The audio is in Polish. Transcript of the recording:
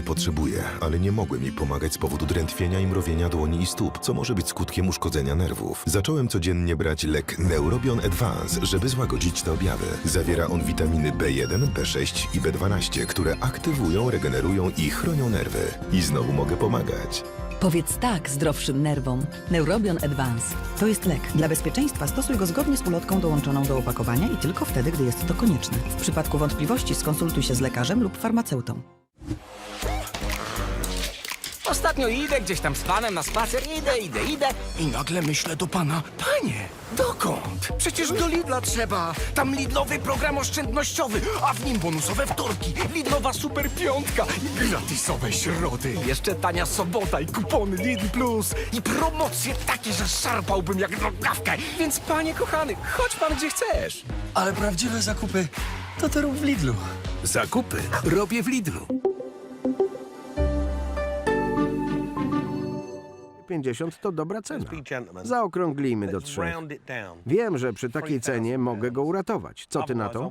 nie potrzebuję, ale nie mogłem jej pomagać z powodu drętwienia i mrowienia dłoni i stóp, co może być skutkiem uszkodzenia nerwów. Zacząłem codziennie brać lek Neurobion Advance, żeby złagodzić te objawy. Zawiera on witaminy B1, B6 i B12, które aktywują, regenerują i chronią nerwy. I znowu mogę pomagać. Powiedz tak zdrowszym nerwom. Neurobion Advance. To jest lek. Dla bezpieczeństwa stosuj go zgodnie z ulotką dołączoną do opakowania i tylko wtedy, gdy jest to konieczne. W przypadku wątpliwości skonsultuj się z lekarzem lub farmaceutą. Ostatnio idę gdzieś tam z panem na spacer, idę, idę, idę i nagle myślę do pana, panie, dokąd? Przecież do Lidla trzeba. Tam Lidlowy program oszczędnościowy, a w nim bonusowe wtorki, Lidlowa super piątka i gratisowe środy. Jeszcze tania sobota i kupony Lidl Plus i promocje takie, że szarpałbym jak nogawkę. Więc panie kochany, chodź pan gdzie chcesz. Ale prawdziwe zakupy to to rób w Lidlu. Zakupy robię w Lidlu. 50 to dobra cena. Zaokrąglimy do trzech. Wiem, że przy takiej cenie mogę go uratować. Co ty na to?